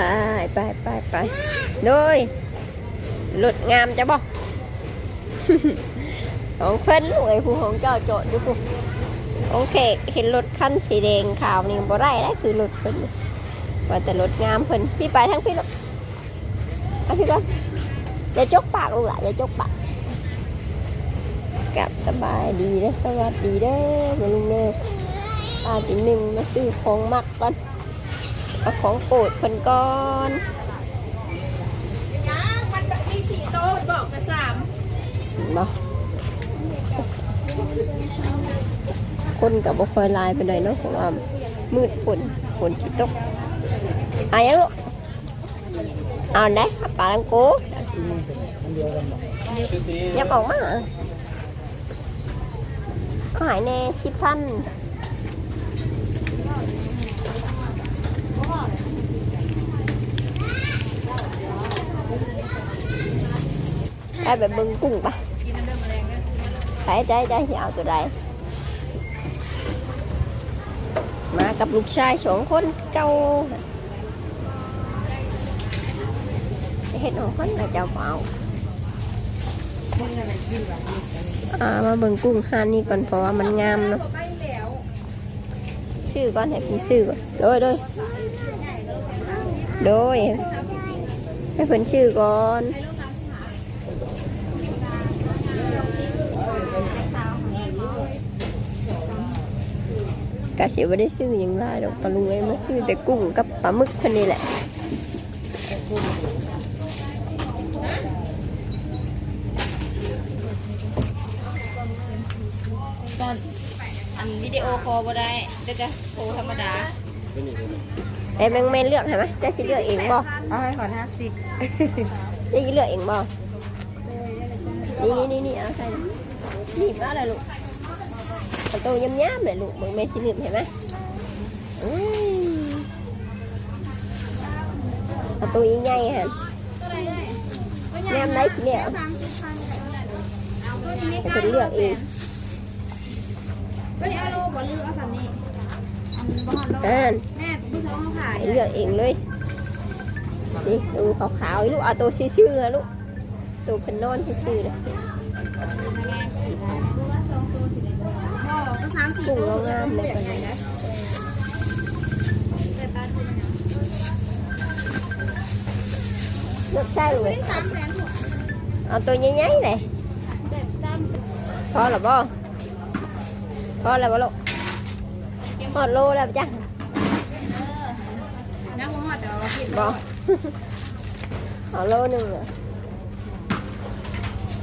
ไปไปไปไปโดยรถงามจะบอกของเพิ่นลูกไอ้ผู้ของเจ้าโจทย์อยู่ผู้โอเค เห็นรถคันสีแดงขาวนี่บ่ได้ได้คือรถเพิ่นว่าแต่รถงามเพิ่นพี่ไปทั้งพี่ลูกพี่ก่อนอย่าจกปากลูกหล่ะอย่าจกปากกลับสบายดีเด้อสวัสดีเด้อมาลุงเด้ออาทีหนึ่งมาซื้อของมักก่อน เอาของโปรดเพิ่นก่อนยังมันมีสี่โต๊ะบอกแต่สามเนาะคนกับบ่คอยลายไปเลยเนาะเพราะว่ามืดฝนฝนที่ตกอายังลูกเอาได้ครับปลาลังโกอย่าบอกมาเอาหายแน่สิบพัน ได้แบบเบิ้งกุ้งปะใช่ใช่ใช่ที่เอาตัวใดมากับลูกชายสองคนเก่าเห็ดของคนเราจะเอาอ่ามาเบิ่งกุ้งหานนี่ก่อนเพราะว่ามันงามเนาะชื่อก่อนให้เป็นชื่อก่อนโดยโดยโดยให้เป็นชื่อก่อน กะเสียว่าได้ซื้อหยังไรดอกปลาลุงเอ้มาซื้อแต่กุ้งกับปลาหมึกเพันนี่แหละอันวิดีโอคอลบ่ได้แต่จะโทรธรรมดาไอ้แมงแม่นเลือกใช่ไหมจะสิเลือกเองบ่เอาให้ขอห้าสิบจะสิเลือกเองบ่นี่นี่นี่นี่เอาใส่นี่มาอะไรลูก ประตูย้ำย้ำเลยลูกมึงไม่สิลืมเห็นไหมอืมประตูใหญ่ฮะแง้มได้สิแล้วให้เป็นเลือกเองก็นี่เอาโลบ่ลือเอาสามนี่อันบ่ฮอดโลอ่านแม่ผู้ชมเขาขายเลือกเองเลยนี่ดูขาวๆลูกเอาตัวซื่อๆลูกตัวเป็นนอนซื่อๆเลย ก็สามสี่กุ้งโต๊ะเรางามเลยกันเลยนะเลือกใช่เลยสามแสนหกเอาตัวใหญ่ๆเลยพอหรือบ่พอแล้วบ่ลูกพอดโลแล้วจ้ะนักบ่ฮอดเดี๋ยวผิดบ่เอาโลหนึ่งอะ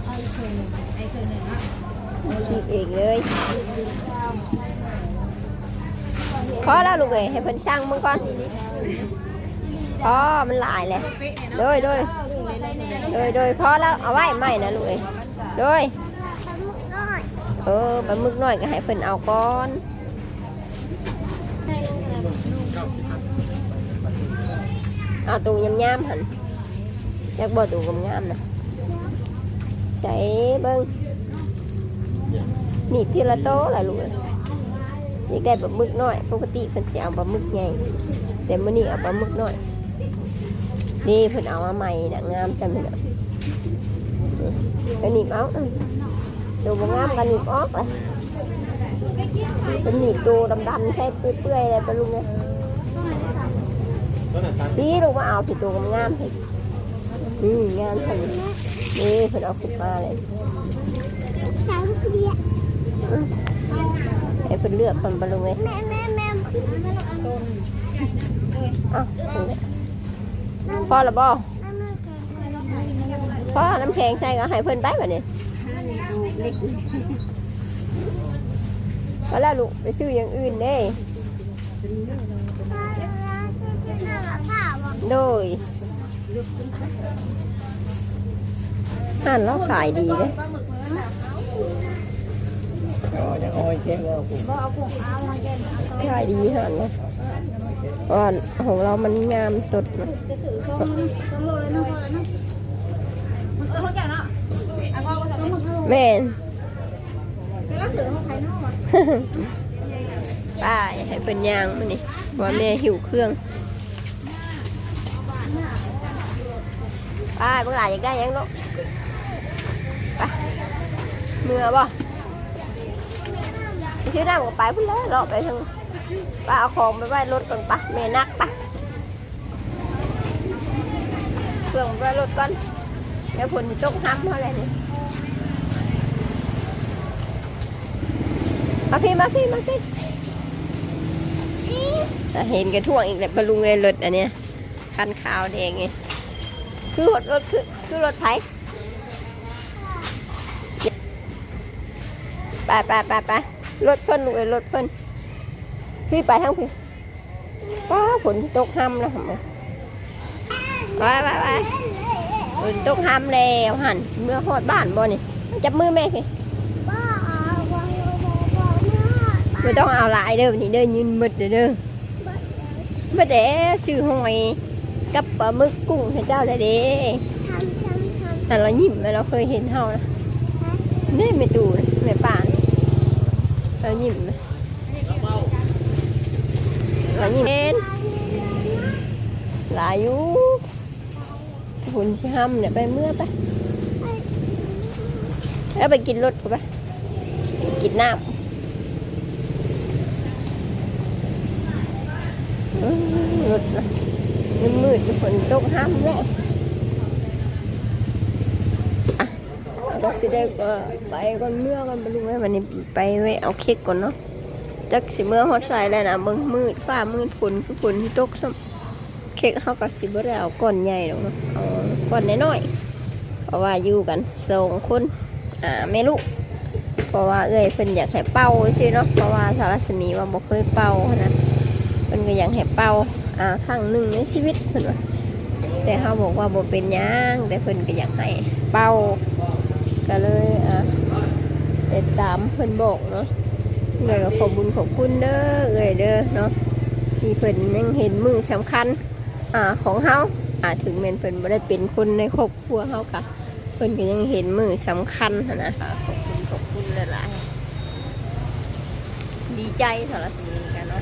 ไอ้เคยหนึ่งไอ้เคยหนึ่งอะ ฉีกเองเลยพอแล้วลูกเอ้ยให้เพิ่นช่างมึงก่อนพอมันหลายเลยโดยโดยโดยโดยพอแล้วเอาไว้ไม่นะลูกเอ้ยโดยเออปลาหมึกน้อยก็ให้เพิ่นเอาก่อนเอาตูยำยำหันอยากบ่ตูกำยำนะใส่เบิ้ง หนี่ทีละโตละลูกอยนี่ได้ปลาหมึกน้อย ปกติเพิ่นสิเอาปลาหมึกใหญ่แต่มื้อนี้เอาปลาหมึกน้อยนี่เพิ่นเอามาใหม่น่ะงามจังเลยน่ะก็หนีบเอาอื้อดูบ่งามก็หนีบออกเลยเป็นหนีบตัวดำๆใช่เปื่อยๆอะไรไปลุงเนี่ยพี่ลูกมาเอาผิดตัวงามๆผิดนี่งามจังเลยนี่เพิ่นเอาขึ้นมาเลย ให้เพิ่นเลือกคนไปลุงเลยเอ้าวถึงแล้วพอละบ่พอน้ำแข็งใส่ก็ให้เพิ่นไปแบบนี้ก็แล้วลูกไปซื้ออย่างอื่นเด้โดยห่านเราขายดีเลา หมึกมันแบบจะอ้อยแค่ว่าผมบ่เอากุ้งเอามาแกนขายดีห่านเนาะเพราะว่าของเรามันงามสดนะจะถือต้องต้องโลเลยนะพอแล้วนะมันเออเขาแก่เนาะอะพ่อก็จะต้องเอาแม่นแล้วถือเขาขายนอกวะป้าอยากให้เพิ่นย่างมันนี่เพราะว่าแม่หิวเครื่องบไปเมื่อไหร่อยากได้หยังลูกไปเมื่อบ่ ไปชื่อน้ำก็ไปพุ่นเลยเลาไปทางป้าเอาของไปไว้รถก่อนปะแม่นักปะเครื่องไปไว้รถก่อนเดี๋ยวผลจะตกห้ำเท่าไรนี่มาพี่มาพี่มาพี่เห็นกระท่วงอีกแล้วบรรลุงเลยรถอันเนี้ยคันขาวแดงไงคือรถรถคือคือรถไถไปไปไปไป รถเพิ่นลูกเอ้ยรถเพิ่นพี่ไปทั้งพี่ป้าฝนที่ตกห้ำแล้วทำไมไปไปไปฝนตกห้ำแล้วหันสิเมื่อฮอดบ้านบ่นี่จับมือแม่สิไม่ต้องเอาหลายเด้อวันนี้เด้อยืนมืดเด้อเด้อมืดเด้ซื้อหอยกับปลาหมึกกุ้งให้เจ้าได้เด้แต่เรายิ้มไหมเราเคยเห็นเฮานะนี่ไม่ตูนะไม่ป่าน เรายิ้มไหมเรายิ้มเห็นหลายอยู่หุ่นชิฮัมเนี่ยไปเมื่อไปแล้วไปกินรถกูไปกินน้ำอื้อรถนะมืดๆฝนตกห้ามเลยแล้ว ก็สิได้ก็ไปก่อนเมื่อกันไปลุงไว้วันนี้ไปไว้เอาเค้กก่อนเนาะจักสิเมื่อฮอดใส่แล้วนะเบิ่งมืดฟ้ามืดฝนคือฝนที่ตกซ้ำเค้กเฮาก็สิบ่ได้เอาก้อนใหญ่หรอกเนาะเอาก้อนน้อยๆเพราะว่าอยู่กันสองคนอ่าแม่ลูกเพราะว่าเอ้ยเพิ่นอยากให้เป่าซิเนาะเพราะว่าสารสมีว่าบ่เคยเป่านะเพิ่นก็อยากให้เป่าอ่าครั้งหนึ่งในชีวิตเพิ่นว่าแต่เฮาบอกว่าบ่เป็นยังแต่เพิ่นก็อยากให้เป่า ก็เลยอะไปตามเพิ่นบอกเนาะเลยก็ขอบบุญขอบคุณเด้อเอ่ยเด้อเนาะที่เพิ่นยังเห็นมือสำคัญอ่าของเฮาอ่าถึงแม้นเพิ่นบ่ได้เป็นคนในครอบครัวเฮากะเพิ่นก็ยังเห็นมือสำคัญนะค่ะขอบคุณขอบคุณหลายๆดีใจสารสีกันเนาะ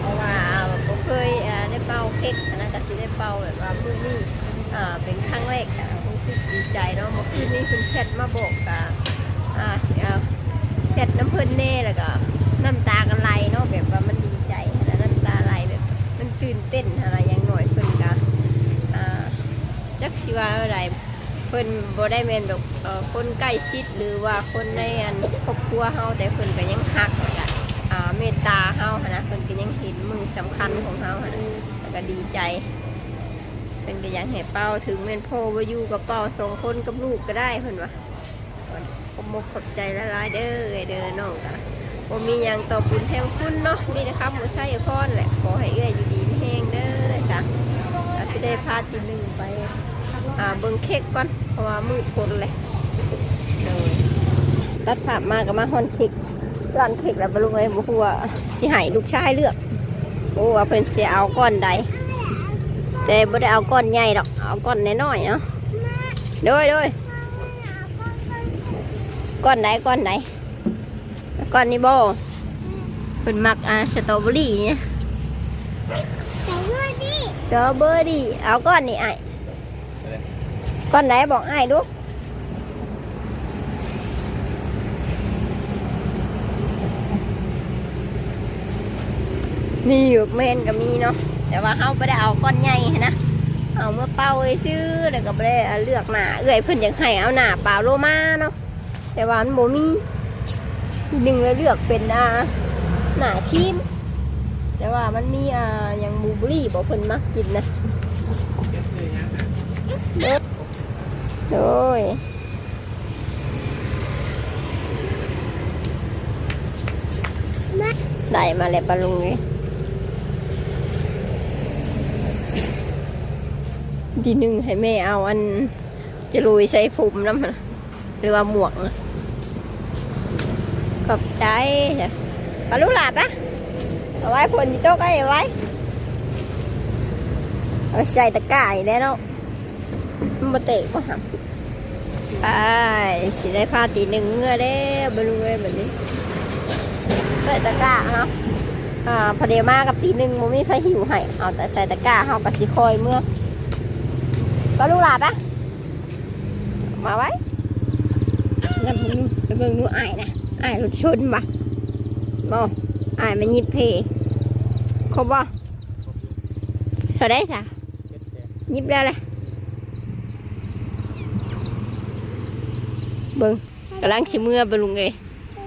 เพราะว่าบ่เคยได้เป่าเค้กนะก็สิได้เป่าแบบว่ามื้อนี้อ่าเป็นครั้งแรกค่ะ ดีใจเนาะเมื่อคืนนี้คุณแชทมาบอกกับอ่าเสียแชทน้ำเพิ่นเน่แล้วก็น้ำตากันไหลเนาะแบบว่ามันดีใจนะน้ำตาไหลแบบมันตื่นเต้นอะไรอย่างหน่อยเพิ่นก็อ่าจักสิว่าอะไรเพิ่นบ่ได้แม่นแบบเอ่อคนใกล้ชิดหรือว่าคนในอันครอบครัวเฮาแต่เพิ่นก็ยังฮักแล้วก็อ่าเมตตาเฮาหั้นะเพิ่นก็ยังเห็นมือสำคัญของเฮาหั้นนะแล้วก็ดีใจ เป็นก็ยังให้เป้าถึงเมนโพว่าอยู่กับเป้าสองคนกับลูกก็ได้เพิ่นว่าผมมกขอบใจละลายเด้อเอ้ยเด้อน้องกันผมมีหยังตอบบุญแทนคุณเนาะมีนะครับหมูไส้พอนแหละขอให้เอ้ยอยู่ดีไม่แห้งเด้อจ้ะอาสิได้พาทีหนึ่งไปอ่าเบิ่งเค้กก่อนเพราะว่ามืดคนเลยเด้อตัดภาพมากับมาฮอนเค้กร้านเค้กแล้วบรรลุไอ้บุหัวาสิให้ลูกชายเลือกโอ้ว่าเพิ่นเสิเอาก้อนใด แต่บ่ได้เอาก้อนใหญ่ดอกเอาก้อนน้อยๆเนาะโดยโดยก้อนไหนก้อนไหนก้อนนี้บ่เป็นมักอ่าสตรอเบอรี่เนี่ยสตรอเบอรี่เอาก้อนนี้ไอ้ก้อนไหนบอกไอ้ดูมีอยู่เมนก็มีเนาะ แต่ว่าเขาไม่ได้เอาก้อนใหญ่นะเอาเมื่อเป่าไอ้ซื้อแล้วก็ไม่ได้เลือกหนาเอื้อยเพิ่นอยากให้เอาหนาเปล่าโลมาเนาะแต่ว่ามันโมมีหนึ่งแล้วเลือกเป็นอ่าหนาครีมแต่ว่ามันมีอ่าอย่างบูเบอรี่บอกเพิ่นมักกินนะโดยได้มาแล้วปลาลุงเลย ทีหนึ่งให้แม่เอาอันจะลุยใส่ผมน้ำมันหรือว่าหมวกนะขอบใจจ้ะเอาลูกหลาปะเอาไว้ผลที่โต๊ะไว้เอาไว้เอาใส่ตะกร้าอีกแล้วเนาะมันมาเตะก็หักไปสิได้พาตีหนึ่งเงือได้บลุเลยแบบนี้ ใส่ตะกร้าเนาะอ่าพอเดียวมากับตีหนึ่งมันไม่ไฟหิวให้เอาแต่ใส่ตะกร้าเฮากับสิคอยเมื่อ có lúc lạp á มาไว้แล้วมึงไปเบิ่งหนูอายนะอายรถชนบ่บ่อายมันยิบเพครบบ่เท่าได้ค่ะยิบแล้วเลยเบิ่งกำลังสิเมื่อบ่ลุงเอ้ย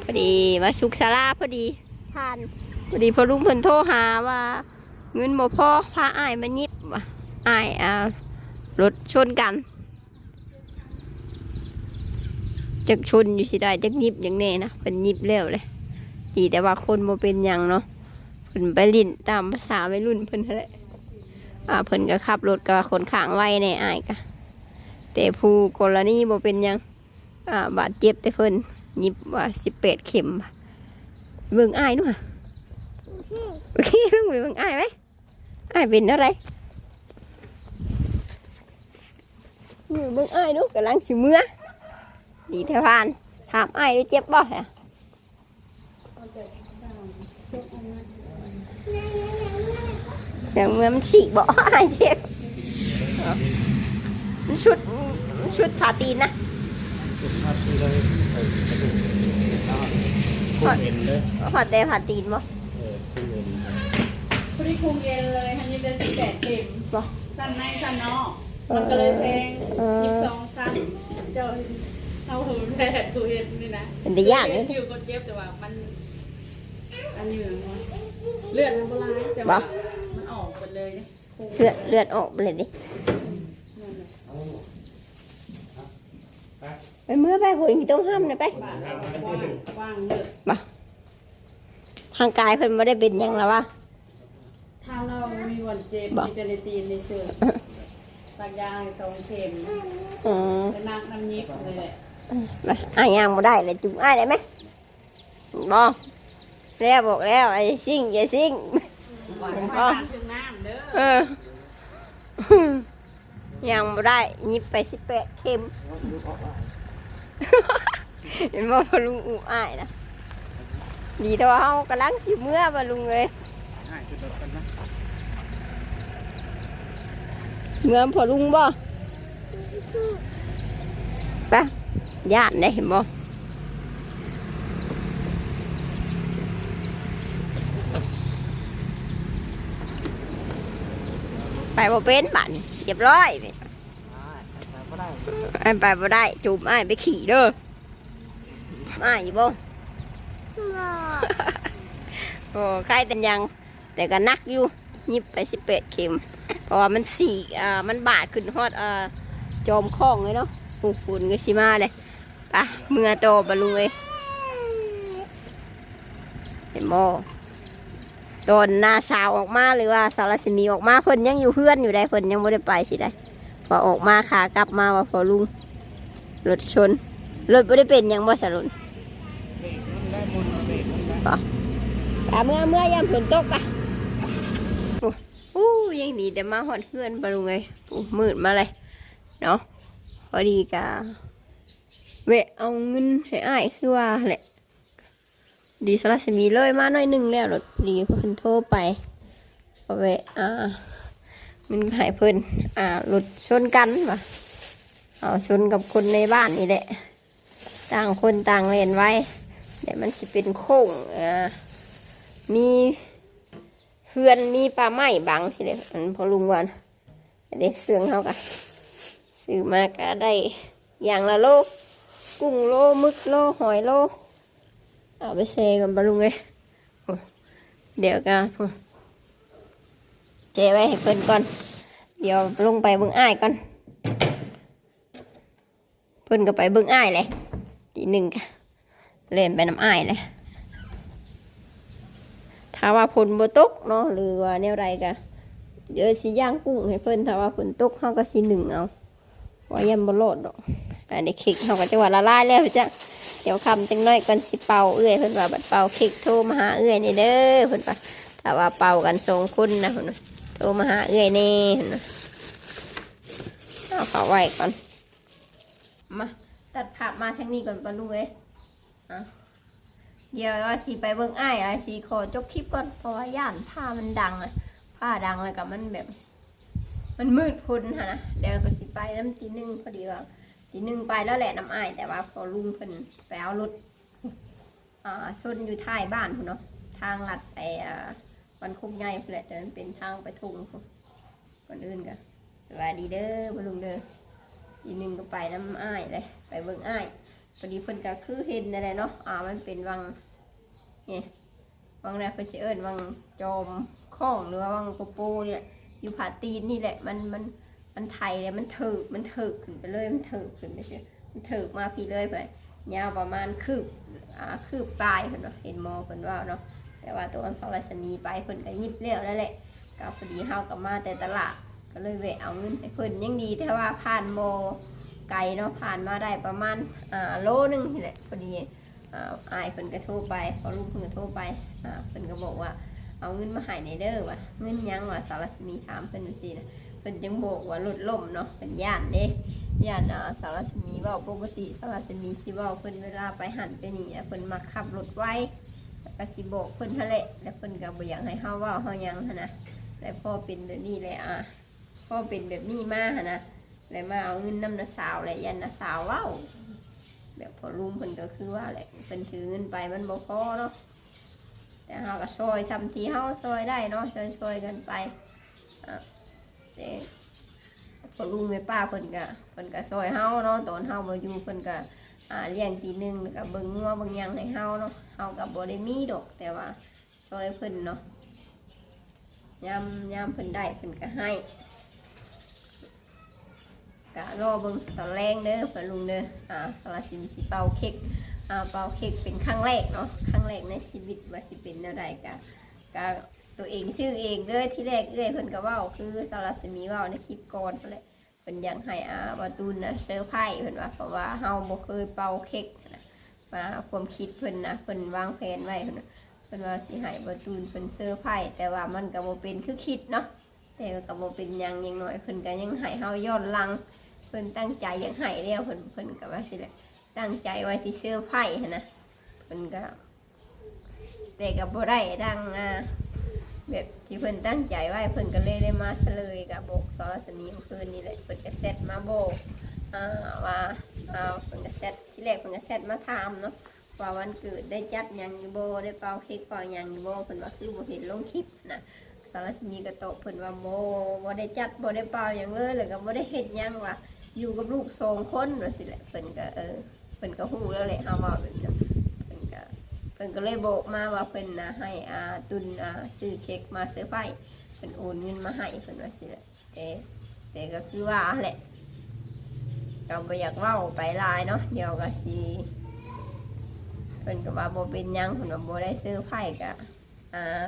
พอดีมาสุกศาลาพอดีทานพอดีพอลุงเพิ่นโทรหาว่า เงินบ่พอพาอายมายิบว่ะอายอ่า รถชนกันจักชนอยู่สิได้จักยิบอย่างแน่นะเป็นยิบแล้วเลยดีแต่ว่าคนบ่เป็นยังเนาะเพิ่นไปลิ้นตามภาษาวัยรุ่นเพิ่นนั่นแหละอ่าเพิ่นก็ขับรถกับคนข้างไว้ในอายกะแต่ผู้กรณีบ่เป็นยังอ่าบาดเจ็บแต่เพิ่นยิบว่าสิบแปดเข็มเบิ่งอายนู่นโอเคลุงไปเบิ่งอ้ายไหมอ้ายเป็นอะไร อยู่เบิ่งอ้ายดูกำลังสิเมื่อดีเทพานถามอ้ายได้เจ็บบ่ฮะอย่างเมื่อมันฉีกบ่อ้ายเจ็บเอามันชุดมันชุดผ่าตีนนะภาพที่เราเออกระดูกอ่าคู่เอ็นเลยผ่าแต่ผ่าตีนบ่เออคู่เอ็นพอดีคุมเย็นเลยทันยิบได้สิบแปดเข็มบ่สั้นในสั้นนอก มันก็เลยแพงเออยิบสองสั้นเจ้าเอาหูแพทย์สูเห็นนี่นะเป็นได้ยากเลยผิวก็เจ็บแต่ว่ามันอันเหนื่อยมั้งเลือดมันก็ร้ายแต่ว่ามันออกหมดเลยเนี่ยคุมเลือดเลือดออกไปเลยดิไปเมื่อไปหุ่นต้องห้ามนะไปบ้านเราว่างว่างเลือดทางกายเพิ่นไม่ได้เป็นหยังแล้ววะถ้าเรามีวันเจ็บบ่มีแต่ในตีนในเสื้อ สักยางสองเข็มอืมแล้วนักน้ำยิบเลยแหละมาอ้ายยังบ่ได้เลยจุ่มอ้ายได้ไหมบอแล้วบอกแล้วไอ้ซิ่งอย่าซิ่งหวานเป็นไฟพ่อบานถึงน้ำเด้อเออ ยังบ่ได้ยิบไปสิบแปดเข็ม เห็นบ่พอลุงอูอ้ายนะดีแต่ว่าเฮากำลังสิเมื่อบ่ลุงเอ้ย ง่ายสุดแล้วกันนะ เมื่อพอลุงบ่ไปญาติได้เห็นบ่ไปบ่เป็นบัดนี้เรียบร้อยไปก็ได้ไอ้ไปบ่ได้จูบไอ้ายไปขี่เด้อไอ้ายอยู่บ่โอ้ใครแต่ยัง แต่ก็นักอยู่ยิบไปสิบแปดเข็มเพ ราะว่ามันสี่อ่ามันบาดขึ้นฮอดอ่าจอมข้องเลยเนาะปูฝุ่นก็สิมาเลยไปะเมื่อโตบะลุงเอ้ยเห็นบ่ตอนหน้าสาวออกมาหรือว่าสาวรัศมีออกมาเพิ่นยังอยู่เพื่อนอยู่ได้เพิ่นยังไม่ได้ไปสิได้พอออกมาขากลับมาว่าพอลุงรถชนรถไม่ได้เป็นหยังบ่สรุนปะปะเมื่อเมื่อยามฝนตกปะโอ้โอ้ยังดีแต่มาหอดเพื่อนปะลุงไงโอ้มืดมาเลยเนาะพอดีกะเวเอาเงินให้อ้ายคือว่าแหละดีสลัสมีเลยมาหน่อยหนึ่งแล้วรถดีเพิ่นโทรไปพอเวอ่ามันหายเพิ่นอ่ารถชนกันวะเอาชนกับคนในบ้านนี่แหละต่างคนต่างเล่นไว้เดี๋ยวมันสิเป็นโค้งอ่ามี เพื่อนมีปลาไหม้บังสิเด็อันพอลุงวันเด็กเครื่องเขากันซื้อมาก็ได้อย่างละโลกุ้งโลมึกโลหอยโลเอาไปเซกันปะลุงเลยเดี๋ยวกันเจไว้ให้เพิ่นก่อน เดี๋ยวลงไปเบิ่งอ้ายก่อนเพิ่นก็ไปเบิ่งอ้ายเลยทีหนึ่งกะเล่นไปน้ำอ้ายเลย ถ้าว่าฝนบ่ตกเนาะหรือว่าแนวใดกะเดี๋ยวสิย่างกุ้งให้เพิ่นถ้าว่าฝนตกเฮาก็สิหนึ่งเอาว่ายันบ่โลดดอกอันนี้เค้กเฮาก็จะว่าละลายแล้วจ้ะเดี๋ยวคำจังน้อยก่อนสิเป่าเอื้อยเพิ่นว่าบัดเป่าเค้กโทรมาหาเอื้อยนี่เด้อเพิ่นว่าถ้าว่าเป่ากันสองคนนะเพิ่นว่าโทรมาหาเอื้อยแนี่นะเอาเขาไว้ก่อนมาตัดภาพมาทางนี้ก่อนปะลุงเอ้ยอะ เดี๋ยวว่าสีไปเบิ่งอ้ายอะไรสีขอจบคลิปก่อนเพราะว่าย่านผ้ามันดังอะผ้าดังแล้วก็มันแบบ มันมืดพ้นฮะนะเดี๋ยวก็สิไปน้ำตีหนึ่งพอดีว่าทีหนึ่งไปแล้วแหละน้ำอ้ายแต่ว่าพอลุงเพิ่นไปเอารถอ่าชนอยู่ท้ายบ้านพุ่นเนาะทางลัดไปอ่าวันคุกใหญ่พุ่นแหละแต่มันเป็นทางไปทุ่งพุ่นก่อนอื่นก็สวัสดีเด้อพ่อลุงเด้อทีหนึ่งก็ไปน้ำอ้ายเลยไปเบิ่งอ้าย พอดีเพิ่นก็คือเห็นอะไรเนาะอ่ามันเป็นวังนี่วังอะไรเพิ่นสิเอิ้นวังจอมข้องหรือว่าวังโกโปนี่แหละอยู่ผาตีนนี่แหละมันมันมันไทยเลยมันถึกมันถึกขึ้นไปเลยมันถึกขึ้นไปเชียมันถึกมาพี่เลยไปยาวประมาณคืบอ่าคืบปลายเพิ่นเนาะเห็นมอเพิ่นว่าเนาะแต่ว่าตัวอันสองรัศมีไปเพิ่นก็ยิบเลี้ยวแล้วแหละก็พอดีเฮากับมาแต่ตลาดก็เลยแวะเอาเงินให้เพิ่นยังดีแต่ว่าผ่านโม ไกลเนาะผ่านมาได้ประมาณอ่าโลนึงนี่แหละพอดีอ่าอายเพิ่นก็โทรไปพอลูกเพิ่นก็โทรไปอ่าเพิ่นก็บอกว่าเอาเงินมาให้ในเด้อว่ะเงินยังว่ะสารสมีถามเพิ่นดูสินะเพิ่นจังบอกว่าลดล่มเนาะเป็นย่านเด้ย่านอ่าสารสมีว่าปกติสารสมีสิว่าเพิ่นเวลาไปหันไปนี่เพิ่นมักขับรถไว้ก็สิบอกเพิ่นทะเลแล้วเพิ่นก็บ่อยากให้เฮาว้าเฮายังนะแล้วพอเป็นแบบนี้แหละอะพอเป็นแบบนี้มาหันนะ แล้วมาเอาเงินน้ำนาสาวและยันนาสาวเว้าแบบพอลุงเพิ่นก็คือว่าแหละเพิ่นถือเงินไปมันบ่พอเนาะแต่เฮาก็ช่วยซ้ำที่เฮาช่วยได้เนาะช่วยกันไปอะแต่พอลุงแม่ป้าเพิ่นก็เพิ่นก็ซอยเฮาเนาะตอนเฮาบ่อยู่เพิ่นก็อ่าเลี้ยงทีหนึงแล้วก็เบิ่งงัวเบิ่งหยังให้เฮาเนาะเฮาก็บ่ได้มีดอกแต่ว่าซอยเพิ่นเนาะยามยามเพิ่นได้เพิ่นก็ให้ ก็รอเบิ่งตอนแรงเด้อเพิ่นลุงเด้ออ่าสารสินสิเป่าเค้กอ่าเป่าเค้กเป็นครั้งแรกเนาะครั้งแรกในชีวิตว่าสิเป็นแนวใดก็ก็ตัวเองชื่อเองเลยที่แรกเอ้ยเพิ่นก็เว้าคือสารสมีเว้าในคลิปก่อนนั่นแหละเพิ่นอยากให้อาบาตูนนะเซอร์ไพรส์เพิ่นว่าเพราะว่าเฮาบ่เคยเป่าเค้กนะมาความคิดเพิ่นนะเพิ่นวางแผนไว้เพิ่นน่ะเพิ่นว่าสิให้บาตูนเพิ่นเซอร์ไพรส์แต่ว่ามันก็บ่เป็นคือคิดเนาะ แต่มันก็บ่เป็นยังยังน้อยเพิ่นก็ยังให้เฮาย้อนหลังเพิ่นตั้งใจอยากให้แล้วเพิ่นเพิ่นก็ว่าสิแหละตั้งใจไว้สิเซอร์ไพรส์หั้นนะเพิ่นก็แต่ก็บ่ได้ดังอ่าแบบที่เพิ่นตั้งใจไว้เพิ่นก็เลยได้มาเฉลยกับโบกสรสมีเมื่อคืนนี่แหละเพิ่นก็เซตมาโบกอ่าว่าอ่าเพิ่นก็เซตที่แรกเพิ่นก็เซตมาถามเนาะว่าวันเกิดได้จัดยังอยู่โบได้เป่าเค้กเป่ายังอยู่โบเพิ่นว่าคือบ่เห็นลงคลิปนะ สารสมีก็ตอบเพิ่นว่าโบบ่ได้จัดบ่ได้เป่าหยังเลยแล้วก็บ่ได้เฮ็ดหยังว่าอยู่กับลูกสองคนว่าสิแหละเพิ่นก็เออเพิ่นก็ฮู้แล้วแหละเฮาว่าแบบนี้เพิ่นก็เพิ่นก็เลยบอกมาว่าเพิ่นนะให้อาตุนอาซื้อเค้กมาเซอร์ไพรส์เพิ่นโอนเงินมาให้เพิ่นว่าสิแหละแต่แต่ก็คือว่าแหละก็บ่อยากเว้าไปหลายเนาะเดี๋ยวก็สิเพิ่นก็ว่าบ่เป็นหยังเพิ่นว่าบ่ได้ซื้อไพ่ก็อ่า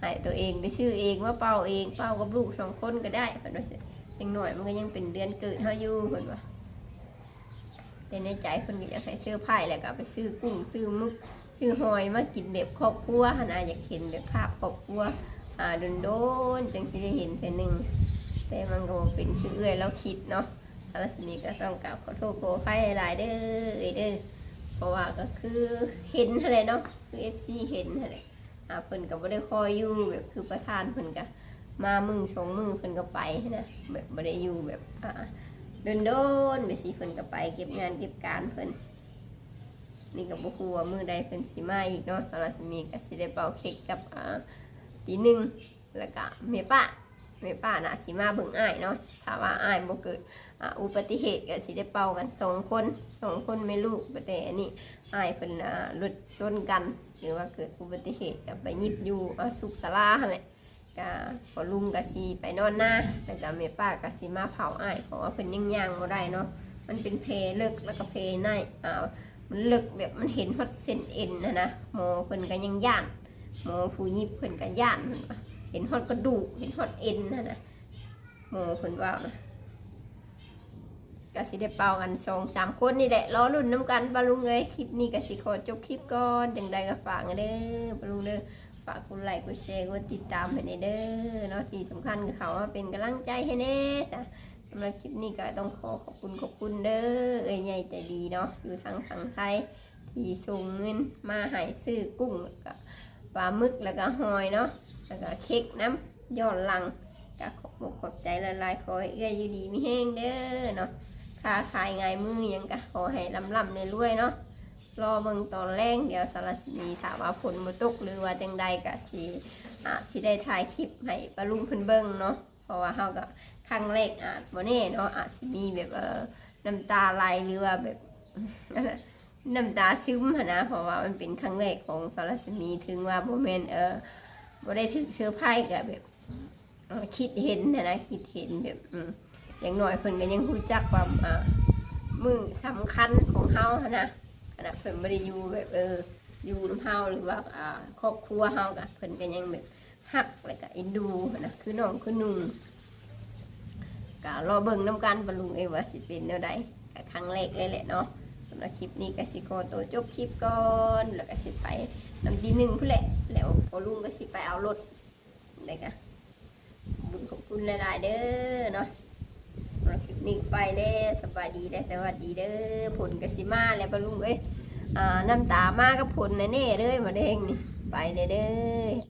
ให้ตัวเองไปซื้อเองว่าเป่าเองเป่ากับลูกสองคนก็ได้เพิ่นว่ายังหน่อยมันก็ยังเป็นเดือนเกิดเฮาอยู่เพิ่นว่าแต่ในใจเพิ่นก็อยากให้ซื้อไพ่แล้วก็ไปซื้อกุ้งซื้อมึกซื้อหอยมากินแบบครอบครัวหนนะอยากเห็นแบบภาพครอบครัวอ่าโดนโดนๆจังสิได้เห็นแต่หนึ่งแต่มันก็เป็นคือเอื้อยแล้วคิดเนาะสารสมีก็ต้องกราบขอโทษขออภัยหลายเด้อเด้อเพราะว่าก็คือเห็นอะไรเนาะคือเอฟซีเห็นอะไร อ่าเพิ่นก็บ่ได้คอยอยู่แบบคือประธานเพิ่นก็มามือสองมือเพิ่นก็ไปนะแบบบ่ได้อยู่แบบอ่าโดนไปสิเพิ่นก็ไป เก็บงานเก็บการเพิ่นนี่กับบุคัวามือใดเพิ่นสิมาอีกเนาะสารสมีก็สิได้เป่าเค้กกับอ่าตีหนึ่งแล้วก็เมป้าเมป้าน่ะสิมาเบิ่งอ้ายเนาะถ้าว่าอ้ายบ่เกิดอ่าอุบัติเหตุก็สิได้เป่ากันสองคนสองคนไม่ลูกแต่อันนี้อ้ายเพิ่นอ่ารถชนกัน หรือว่าเกิดอุบัติเหตุก็ไปยิบอยู่อาสุขศาลาหั่นแหละก็พอลุงก็สิไปนอนหน้าแล้วก็เมป้าก็สิมาเผาอ้ายเพราะว่าเพิ่นยังย่างบ่ได้เนาะมันเป็นเพเลิกแล้วก็เพในอ่ามันลึกแบบมันเห็นฮอดเส้นเอ็นนะนะหมอเพิ่นก็ยังย่านหมอผู้ยิบเพิ่นก็ย่านเพิ่นว่าเห็นฮอดกระดูกเห็นฮอดเอ็นนะนะหมอเพิ่นว่านะ ก็สิได้เป่ากันสองสามคนนี่แหละรอรุ่นน้ำกันปาลุงเลยคลิปนี้ก็สิขอจบคลิปก่อนจังใดก็ฝากเด้อปาลุงเด้อฝากกดไลค์กดแชร์กดติดตามให้เด้อเนาะที่สำคัญคือเขาว่าเป็นกำลังใจให้แน่จ้ะสำหรับคลิปนี้ก็ต้องขอขอบคุณขอบคุณเด้อเอ้ยใหญ่ใจดีเนาะอยู่ทางฝั่งไทยที่ส่งเงินมาให้ซื้อกุ้งแล้วก็ปลาหมึกแล้วก็หอยเนาะแล้วก็เค้กน้ำย้อนหลังก็ขอบอกขอบใจละลายๆขอให้เอ้ยอยู่ดีมีแห้งเด้อเนาะ ค้าขายง่ายมือยังกะขอให้ลำลำในรวยเนาะรอเบิ่งตอนแรงเดี๋ยวสารสนีถามว่าฝนบ่ตกหรือว่าจังใดกะสิอาจสิได้ถ่ายคลิปให้ปลาลุงเพิ่นเบิ่งเนาะเพราะว่าเฮาก็ครั้งแรกอาจบ่แน่เนาะอาจสิมีแบบเออน้ำตาไหลหรือว่าแบบน้ำตาซึมนะเพราะว่ามันเป็นครั้งแรกของสารสนีถึงว่าโมเมนเออบ่ได้ถึงเสื้อผ้ากับแบบคิดเห็นนะนะคิดเห็นแบบ อย่างน้อยเพิ่นก็ยังรู้จักความอ่ามือสำคัญของเฮาหั้นนะขณะเพิ่นบ่ได้อยู่แบบเอออยู่นำเฮาหรือว่าอ่าครอบครัวเฮากะเพิ่นก็ยังแบบฮักแล้วก็เอ็นดูหั้นนะคือน้องคือนุ่งก็รอเบิ่งน้ำกันบรรลุเอว่าสิเป็นแนวใดก็ครั้งแรกเลยแหละเนาะสำหรับคลิปนี้ก็สิโกตัวจบคลิปก่อนแล้วก็สิไปนำทีหนึ่งพุ่นแหละแล้วพอลุงก็สิไปเอารถได้กะบุญขอบคุณหลายๆเด้อเนาะ คลิปนี้ไปเด้สบายดีเด้สวัสดีเด้อผลกสิมาแล้วปลุงเอ้ยน้ำตามากกับผลแน่ๆเลยมาเด้งนี่ไปเด้เด้อ